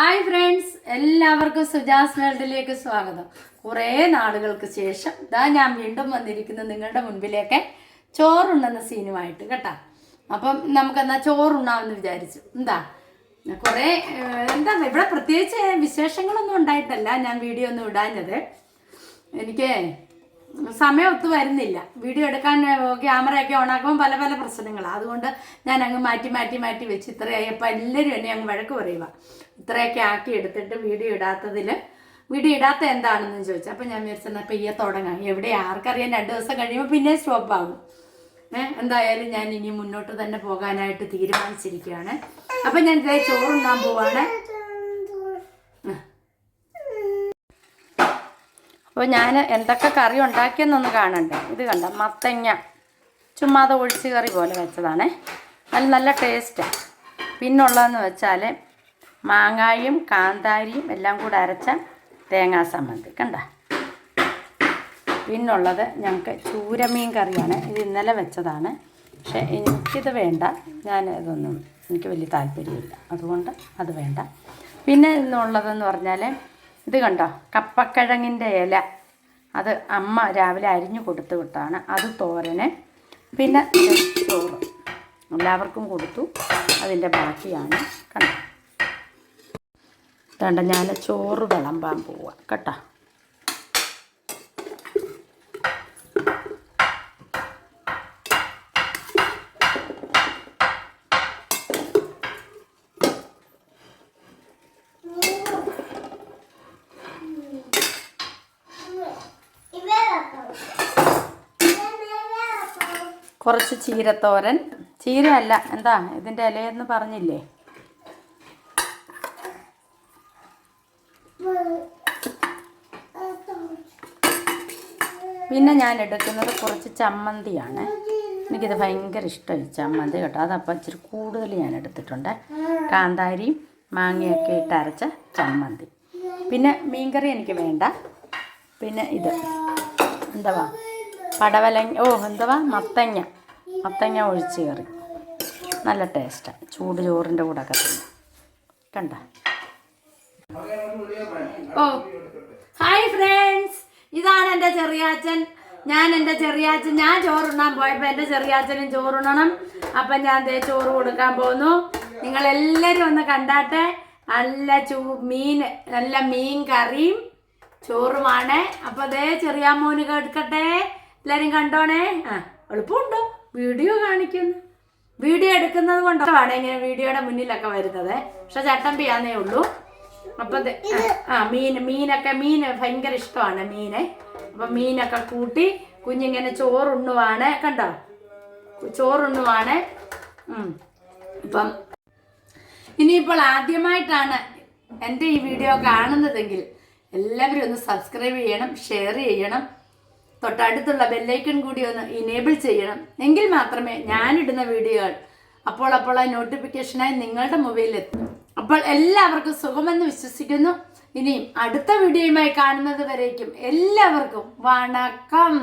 Hi friends എല്ലാവർക്കും സുജാസ് വേൾഡിലേക്ക് സ്വാഗതം. കുറേ നാളുകൾക്ക് ശേഷം ഇതാ ഞാൻ വീണ്ടും വന്നിരിക്കുന്നത് നിങ്ങളുടെ മുൻപിലേക്ക് ചോറുണ്ടെന്ന സീനുമായിട്ട് കേട്ടാ. അപ്പം നമുക്കെന്നാൽ ചോറുണ്ണാമെന്ന് വിചാരിച്ചു. എന്താ? കുറേ എന്താ ഇവിടെ പ്രത്യേകിച്ച് വിശേഷങ്ങളൊന്നും ഉണ്ടായിട്ടല്ല ഞാൻ വീഡിയോ ഒന്നും ഇടാഞ്ഞത്. എനിക്ക് സമയം ഒത്തു വരുന്നില്ല. വീഡിയോ എടുക്കാൻ ക്യാമറയൊക്കെ ഓണാക്കുമ്പോൾ പല പല പ്രശ്നങ്ങളാണ് അതുകൊണ്ട് ഞാൻ അങ്ങ് മാറ്റി മാറ്റി മാറ്റി വെച്ച് ഇത്രയായി അപ്പം എല്ലാവരും എന്നെ അങ്ങ് വഴക്ക് പറയുക ഇത്രയൊക്കെ ആക്കി എടുത്തിട്ട് വീഡിയോ ഇടാത്തതിൽ വീഡിയോ ഇടാത്ത എന്താണെന്ന് ചോദിച്ചു അപ്പം ഞാൻ വിചാരിച്ചെന്നാൽ പെയ്യെ തുടങ്ങാം. എവിടെ ആർക്കറിയാം രണ്ട് ദിവസം കഴിയുമ്പോൾ പിന്നെ സ്റ്റോപ്പ് ആകും ഏഹ് എന്തായാലും ഞാൻ ഇനി മുന്നോട്ട് തന്നെ പോകാനായിട്ട് തീരുമാനിച്ചിരിക്കുകയാണ്. അപ്പം ഞാൻ ഇതായി ചോറുണ്ടാൻ പോവാണ്. അപ്പോൾ ഞാൻ എന്തൊക്കെ കറി ഉണ്ടാക്കിയെന്നൊന്ന് കാണണ്ടേ. ഇത് കണ്ട? മത്തങ്ങ. ചുമ്മാതെ ഒഴിച്ച് കറി പോലെ വെച്ചതാണ്. നല്ല നല്ല ടേസ്റ്റാണ് പിന്നുള്ളതെന്ന് വെച്ചാൽ മാങ്ങായും കാന്താരിയും എല്ലാം കൂടെ അരച്ച തേങ്ങാ സമ്മന്തി കണ്ട? പിന്നുള്ളത് ഞങ്ങൾക്ക് ചൂരമീൻ കറിയാണ്. ഇത് ഇന്നലെ വെച്ചതാണ്. പക്ഷേ എനിക്കിത് വേണ്ട. ഞാൻ ഇതൊന്നും എനിക്ക് വലിയ താല്പര്യമില്ല. അതുകൊണ്ട് അത് വേണ്ട. പിന്നെ ഇന്നുള്ളതെന്ന് പറഞ്ഞാൽ ഇത് കണ്ടോ? കപ്പക്കിഴങ്ങിന്റെ ഇല. അത് അമ്മ രാവിലെ അരിഞ്ഞു കൊടുത്തു വിട്ടാണ്. അത് തോരന്. പിന്നെ ചോറ്. എല്ലാവർക്കും കൊടുത്തു. അതിന്റെ ബാക്കിയാണ്. കണ്ടോ? കണ്ട? ഞാൻ ചോറ് വിളമ്പാൻ പോവാം. കേട്ടോ? കുറച്ച് ചീരത്തോരൻ. ചീരയല്ല എന്താ ഇതിന്റെ ഇലയെന്ന് പറഞ്ഞില്ലേ? പിന്നെ ഞാൻ എടുക്കുന്നത് കുറച്ച് ചമ്മന്തിയാണ്. എനിക്കിത് ഭയങ്കര ഇഷ്ടമായി ചമ്മന്തി കേട്ടോ. അതപ്പം ഇച്ചിരി കൂടുതൽ ഞാൻ എടുത്തിട്ടുണ്ട്. കാന്താരിയും മാങ്ങയൊക്കെ ഇട്ട് അരച്ച ചമ്മന്തി. പിന്നെ മീൻകറി എനിക്ക് വേണ്ട. പിന്നെ ഇത്. എന്തുവാ? പടവലങ്ങ ഓ എന്തുവാ? മത്തങ്ങ. മത്തങ്ങ ഒഴിച്ച് കറി. നല്ല ടേസ്റ്റാണ് ചൂട് ചോറിന്റെ കൂടെ ഒക്കെ. കണ്ട? ഓ ഹായ് ഫ്രണ്ട്സ് ഇതാണ് എന്റെ ചെറിയാച്ചൻ ഞാൻ എന്റെ ചെറിയാച്ചൻ ഞാൻ ചോറുണ്ണാൻ പോയപ്പോൾ എന്റെ ചെറിയാച്ചനും ചോറുണ്ണണം. അപ്പം ഞാൻ ദേ ചോറ് കൊടുക്കാൻ പോകുന്നു നിങ്ങളെല്ലാവരും ഒന്ന് കണ്ടാട്ടെ? നല്ല ചൂ മീൻ നല്ല മീൻ കറിയും ചോറുമാണ്. അപ്പോൾ ദേ ചെറിയാമോന് കേൾക്കട്ടെ? എല്ലാവരും കണ്ടോണേ? ആ എളുപ്പമുണ്ടോ? വീഡിയോ കാണിക്കുന്നു. വീഡിയോ എടുക്കുന്നത് കൊണ്ടാണ് ഇങ്ങനെ വീഡിയോയുടെ മുന്നിലൊക്കെ വരുന്നത്. പക്ഷെ ചട്ടമ്പിയാന്നേ ഉള്ളൂ. അപ്പം ആ, മീൻ മീനൊക്കെ മീൻ ഭയങ്കര ഇഷ്ടമാണ് മീനെ. അപ്പം മീനൊക്കെ കൂട്ടി കുഞ്ഞിങ്ങനെ ചോറുണ്ണുവാണ്. കണ്ടോ? ചോറുണ്ണുവാണ്. ഇപ്പം ഇനിയിപ്പോൾ ആദ്യമായിട്ടാണ് എന്റെ ഈ വീഡിയോ കാണുന്നതെങ്കിൽ എല്ലാവരും ഒന്ന് സബ്സ്ക്രൈബ് ചെയ്യണം ഷെയർ ചെയ്യണം. തൊട്ടടുത്തുള്ള ബെല്ലൈക്കൺ കൂടി ഒന്ന് ഇനേബിൾ ചെയ്യണം. എങ്കിൽ മാത്രമേ ഞാനിടുന്ന വീഡിയോകൾ അപ്പോൾ അപ്പോൾ ആ നോട്ടിഫിക്കേഷനായി നിങ്ങളുടെ മൊബൈലിൽ എത്തും. അപ്പോൾ എല്ലാവർക്കും സുഖമെന്ന് വിശ്വസിക്കുന്നു. ഇനിയും അടുത്ത വീഡിയോയുമായി കാണുന്നത് വരേക്കും. എല്ലാവർക്കും വണക്കം.